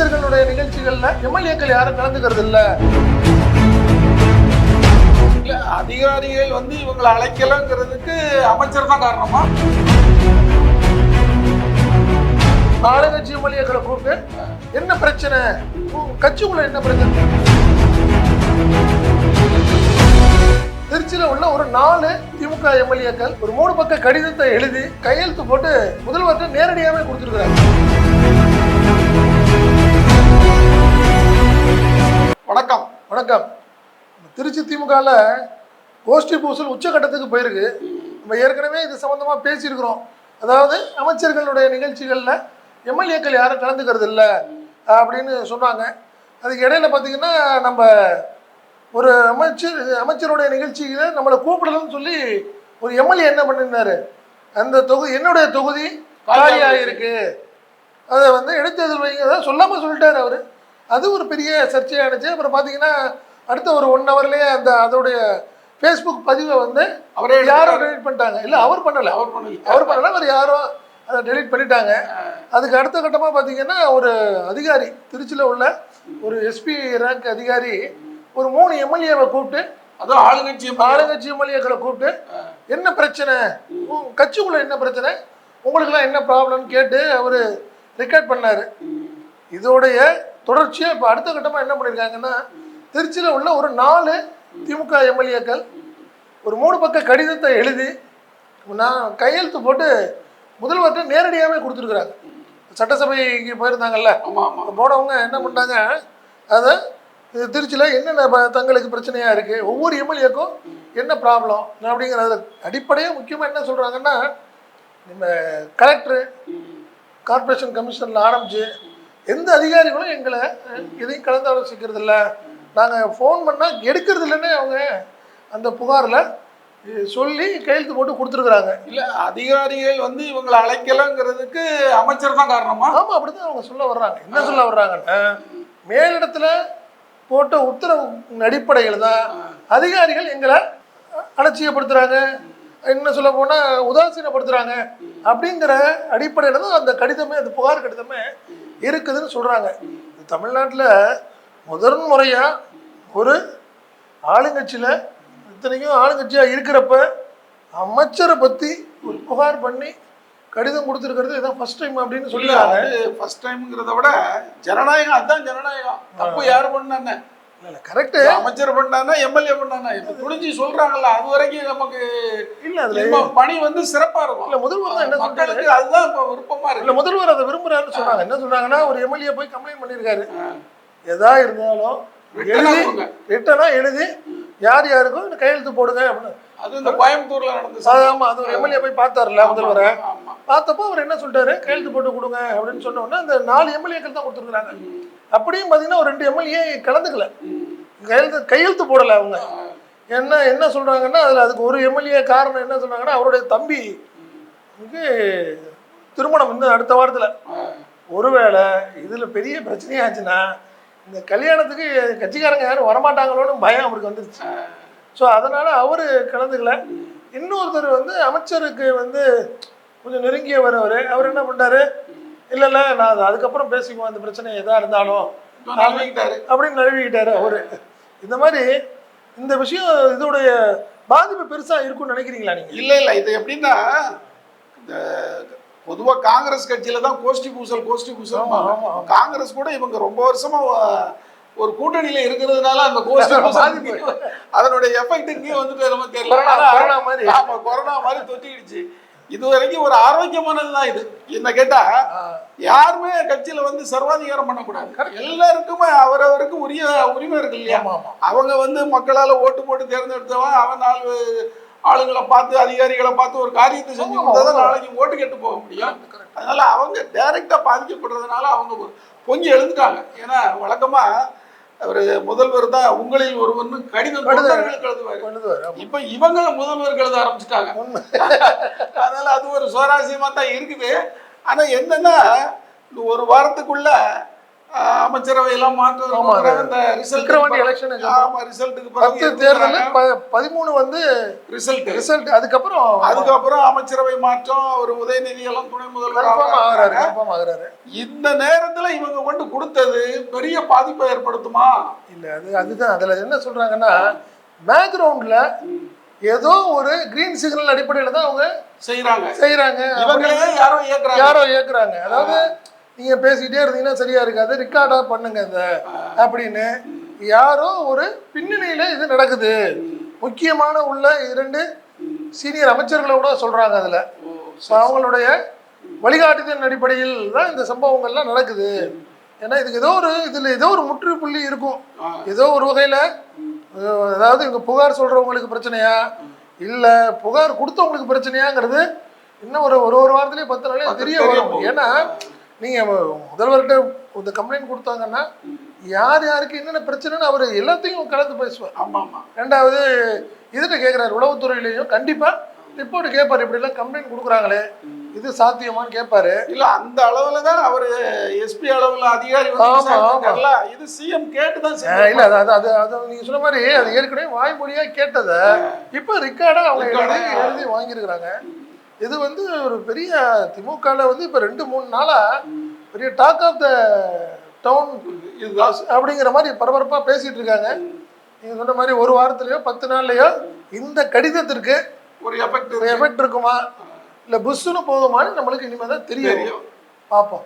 அமைச்சர்களுடைய நிகழ்ச்சிகள்ல எம்எல்ஏக்கள் யாரும் கலந்துக்கிறது இல்ல அதிகாரிகள் வந்து இவங்களை அழைக்கலங்கிறதுக்கு அமைச்சர் தான் காரணமா? ஆளுங்கட்சி எம்எல்ஏக்களை கூப்பிட்டு என்ன பிரச்சனை? உங்க கட்சிக்குள்ள என்ன பிரச்சனை? திருச்சியில உள்ள ஒரு நாலு திமுக எம்எல்ஏக்கள் ஒரு மூணு பக்க கடிதத்தை எழுதி கையெழுத்து போட்டு முதல்வர்கிட்ட நேரடியாகவே கொடுத்துருக்காங்க வணக்கம். வணக்கம். திருச்சி திமுகவில் கோஷ்டி பூசல் உச்சகட்டத்துக்கு போயிருக்கு. நம்ம ஏற்கனவே இது சம்மந்தமாக பேசியிருக்கிறோம். அதாவது அமைச்சர்களுடைய நிகழ்ச்சிகளில் எம்எல்ஏக்கள் யாரும் கலந்துக்கிறது இல்லை அப்படின்னு சொன்னாங்க. அதுக்கு இடையில பார்த்தீங்கன்னா நம்ம ஒரு அமைச்சர் அமைச்சருடைய நிகழ்ச்சியில் நம்மளை கூப்பிடலன்னு சொல்லி ஒரு எம்எல்ஏ என்ன பண்ணியிருந்தாரு அந்த தொகுதி என்னுடைய தொகுதி காலியாக இருக்கு அதை வந்து இடைத்தேர்தல் வைங்க சொல்லாமல் சொல்லிட்டார் அவர். அது ஒரு பெரிய சர்ச்சையானுச்சு அப்புறம் பார்த்தீங்கன்னா அடுத்த ஒரு ஒன் ஹவர்லேயே அந்த அதோடைய ஃபேஸ்புக் பதிவை வந்து அவரே யாரும். டெலிட் பண்ணிட்டாங்க. இல்லை அவர் பண்ணலை. அவர் பண்ணல. அவர் பண்ணல அவர் யாரோ அதை டெலீட் பண்ணிட்டாங்க. அதுக்கு அடுத்த கட்டமாக பார்த்தீங்கன்னா ஒரு அதிகாரி திருச்சியில் உள்ள ஒரு எஸ்பி ரேங்க் அதிகாரி ஒரு மூணு எம்எல்ஏவை கூப்பிட்டு அதுவும் ஆளுங்கட்சி ஆளுங்கட்சி எம்எல்ஏக்களை கூப்பிட்டு என்ன பிரச்சனை? கட்சிக்குள்ள என்ன பிரச்சனை? உங்களுக்குலாம் என்ன ப்ராப்ளம்னு கேட்டு அவர் ரெக்கார்ட் பண்ணாரு. இதோடைய தொடர்ச்சியாக இப்போ அடுத்த கட்டமாக என்ன பண்ணியிருக்காங்கன்னா திருச்சியில் உள்ள ஒரு நாலு திமுக எம்எல்ஏக்கள் ஒரு மூணு பக்க கடிதத்தை எழுதி நான் கையெழுத்து போட்டு முதல்வர்கிட்ட நேரடியாகவே கொடுத்துருக்குறாங்க. சட்டசபைக்கு போயிருந்தாங்கல்ல போனவங்க என்ன பண்ணாங்க அதை திருச்சியில் என்னென்ன தங்களுக்கு பிரச்சனையாக இருக்குது ஒவ்வொரு எம்எல்ஏக்கும் என்ன ப்ராப்ளம் அப்படிங்கிறது அடிப்படையாக முக்கியமாக என்ன சொல்கிறாங்கன்னா நம்ம கலெக்டரு கார்ப்பரேஷன் கமிஷனில் ஆரம்பிச்சு எந்த அதிகாரிகளும் எங்களை எதையும் கலந்து ஆலோசிக்கிறது இல்லை நாங்கள் ஃபோன் பண்ணால் எடுக்கிறது இல்லைன்னு அவங்க அந்த புகாரில் சொல்லி கையெழுத்து போட்டு கொடுத்துருக்குறாங்க. இல்ல அதிகாரிகள் வந்து இவங்களை அழைக்கலங்கிறதுக்கு அமைச்சர் தான் காரணமா? ஆமா அப்படிதான் அவங்க சொல்ல வர்றாங்க. என்ன சொல்ல வர்றாங்கன்னா மேலிடத்துல போட்ட உத்தரவு அடிப்படையில் தான் அதிகாரிகள் எங்களை அலட்சியப்படுத்துறாங்க. என்ன சொல்ல போனா உதாசீனப்படுத்துறாங்க. அப்படிங்கிற அடிப்படையில் தான் அந்த கடிதமே அந்த புகார் கடிதமே இருக்குதுன்னு சொல்றாங்க. இது தமிழ்நாட்டுல முதன் முறையா ஒரு ஆளுங்கட்சியில இத்தனைக்கும் ஆளுங்கட்சியா இருக்கிறப்ப அமைச்சரை பத்தி ஒரு புகார் பண்ணி கடிதம் கொடுத்துருக்கிறது இதான் ஃபர்ஸ்ட் டைம் அப்படின்னு அது ஃபர்ஸ்ட் டைம்ங்கிறத விட ஜனநாயகம் அதான் ஜனநாயகம். தப்பு யாரு பண்ணானே இல்ல கரெக்ட் அமைச்சர் பண்ணானா எம்எல்ஏ பண்ணானா இப்ப துணிஞ்சு சொல்றாங்கல்ல அது வரைக்கும் நமக்கு இல்ல அதுல பணி வந்து சிறப்பா இருக்கும். இல்ல முதல்வர் என்ன மக்களுக்கு அதுதான் இப்ப விருப்பமா இல்ல முதல்வர் அதை விரும்புறாருன்னு சொல்றாங்க என்ன சொல்றாங்கன்னா ஒரு எம்எல்ஏ போய் கம்ப்ளைண்ட் பண்ணியிருக்காரு எதா இருந்தாலும் எழுதி. ரிட்டனா எழுதி யார் யாருக்கும் கையெழுத்து போடுங்க அப்படின்னு. அது இந்த கோயம்புத்தூர்ல நடந்த அது ஆமா அது ஒரு எம்எல்ஏ போய் பார்த்தாருல்ல முதல்வரை. பார்த்தப்போ அவர் என்ன சொல்லிட்டாரு? கையெழுத்து போட்டு கொடுங்க அப்படின்னு சொன்ன உடனே அந்த நாலு எம்எல்ஏக்கள் தான் கொடுத்துருக்காங்க அப்படியும் பார்த்தீங்கன்னா ஒரு ரெண்டு எம்எல்ஏ கலந்துக்கல. கையெழுத்து கையெழுத்து போடலை அவங்க. என்ன என்ன சொல்கிறாங்கன்னா அதில் அதுக்கு ஒரு எம்எல்ஏ காரணம் என்ன சொல்கிறாங்கன்னா அவருடைய தம்பி திருமணம் வந்து அடுத்த வாரத்தில். ஒருவேளை இதில் பெரிய பிரச்சனையாச்சுன்னா இந்த கல்யாணத்துக்கு கட்சிக்காரங்க யாரும் வரமாட்டாங்களோன்னு பயம் அவருக்கு வந்துருச்சு. ஸோ அதனால் அவர் கலந்துக்கல. இன்னொருத்தர் வந்து அமைச்சருக்கு வந்து கொஞ்சம் நெருங்கிய வரவர் அவர் என்ன பண்ணுறாரு இல்ல இல்ல நான் அது அதுக்கப்புறம் பேசிக்குவோம். அந்த பிரச்சனை எதா இருந்தாலும். அப்படின்னு நழுவிக்கிட்டாரு அவரு. இந்த மாதிரி இந்த விஷயம் இதோடைய பாதிப்பு பெருசா இருக்கும்னு நினைக்கிறீங்களா நீங்க? இல்ல இல்ல இது எப்படின்னா இந்த பொதுவா காங்கிரஸ் கட்சியில தான் கோஷ்டி பூசல் கோஷ்டி பூசல். காங்கிரஸ் கூட இவங்க ரொம்ப வருஷமா ஒரு கூட்டணியில இருக்கிறதுனால அந்த கோஷ்டி. அதனுடைய எஃபெக்ட் இங்கேயும் வந்துட்டு நம்ம தெரியல. கொரோனா மாதிரி. ஆமா கொரோனா மாதிரி தொத்திக்கிடுச்சு. இது வரைக்கும் ஒரு ஆரோக்கியமானது தான் இது. என்ன கேட்டா யாருமே கட்சியில வந்து சர்வாதிகாரம் பண்ணக்கூடாது. எல்லாருக்குமே அவரவருக்கு உரிய உரிமை இருக்கு இல்லையா? அவங்க வந்து மக்களால ஓட்டு போட்டு தேர்ந்தெடுத்தவன் அவன் நாலு ஆளுங்களை பார்த்து அதிகாரிகளை பார்த்து ஒரு காரியத்தை செஞ்சு கொடுத்தா. நாளைக்கு ஓட்டு கெட்டு போக முடியும். அதனால அவங்க டைரக்டா பாதிக்கப்படுறதுனால அவங்க பொங்கி எழுந்துட்டாங்க. ஏன்னா வழக்கமா ஒரு முதல்வர் தான் உங்களில் ஒருவன் கடிதம் எழுதுவாரு இப்ப இவங்க முதல்வருக்கு எழுத ஆரம்பிச்சிட்டாங்க. அதனால அது ஒரு சுவாரஸ்யமா தான் இருக்குது. ஆனா என்னன்னா ஒரு வாரத்துக்குள்ள ஆஹ், அமைச்சரவை எல்லாம் மாற்றுவதற்கு ஆமா, பிறகு இந்த ரிசல்ட் எலெக்ஷனுக்கு ஆமா ரிசல்ட்டுக்கு பத்து ப பதிமூணு வந்து ரிசல்ட் ரிசல்ட் அதுக்கப்புறம் அதுக்கப்புறம் அமைச்சரவை மாற்றம் அவர் உதயநிதி எல்லாம் துணை முதல்வர் ஆகுறாரு இந்த நேரத்துல இவங்க கொண்டு கொடுத்தது பெரிய பாதிப்பை ஏற்படுத்துமா? இல்ல அது அதுதான். அதுல என்ன சொல்றாங்கன்னா பேக்ரவுண்ட்ல ஏதோ ஒரு கிரீன் சிக்னல் அடிப்படையில தான் அவங்க செய்யறாங்க செய்யறாங்க யாரோ இயக்குறாங்க. யாரோ இயக்குறாங்க. அதாவது நீங்க பேசிக்கிட்டே இருந்தீங்கன்னா சரியா இருக்காது. ரெக்கார்டா பண்ணுங்க இத. அப்படின்னு யாரோ ஒரு பின்னணியில இது நடக்குது. முக்கியமான உள்ள இரண்டு சீனியர் அமைச்சர்களோட சொல்றாங்க அதுல. So, அவங்களுடைய வழிகாட்டுதலின் அடிப்படையில் தான் இந்த சம்பவங்கள்லாம் நடக்குது. ஏன்னா இதுக்கு ஏதோ ஒரு இதுல ஏதோ ஒரு முற்றுப்புள்ளி இருக்கும். ஏதோ ஒரு வகையில அதாவது இவங்க புகார் சொல்றவங்களுக்கு பிரச்சனையா? இல்ல புகார் கொடுத்தவங்களுக்கு பிரச்சனையாங்கிறது இன்னும் ஒரு ஒரு ஒரு வாரத்திலேயே பத்து நாளே தெரிய வரும். ஏன்னா நீங்க முதல்வர்கிட்ட இந்த கம்ப்ளைண்ட் கொடுத்தாங்கன்னா யார் யாருக்கு என்னென்ன பிரச்சனைன்னு அவர் எல்லாத்தையும் கலந்து பேசுவார். ஆமா ஆமா ரெண்டாவது இதுல கேட்குறாரு உளவுத்துறையிலையும் கண்டிப்பா ரிப்போர்ட் கேட்பாரு இப்படிலாம் கம்ப்ளைண்ட் கொடுக்குறாங்களே இது சாத்தியமான்னு கேட்பாரு இல்ல அந்த அளவுல தான் அவர் எஸ்பி அளவுல அதிகாரி. இது சிஎம் கேட்டு தான். இல்ல அது அது அது நீங்க சொன்ன மாதிரி அது ஏற்கனவே வாய்மொழியா கேட்டதை இப்ப ரெக்கார்டா அவங்க எழுதி வாங்கியிருக்கிறாங்க. இது வந்து ஒரு பெரிய திமுகல வந்து இப்ப ரெண்டு மூணு நாளா பெரிய டாக் ஆஃப் த டவுன் இதுதான் அப்படிங்கிற மாதிரி பரபரப்பா பேசிட்டு இருக்காங்க. நீங்க சொன்ன மாதிரி ஒரு வாரத்திலயோ பத்து நாள்லயோ இந்த கடிதத்திற்கு ஒரு எஃபெக்ட் எஃபெக்ட் இருக்குமா? இல்ல புஷ்ஷுன்னு போகுமான்னு நம்மளுக்கு இனிமே தான் தெரியும். பார்ப்போம்.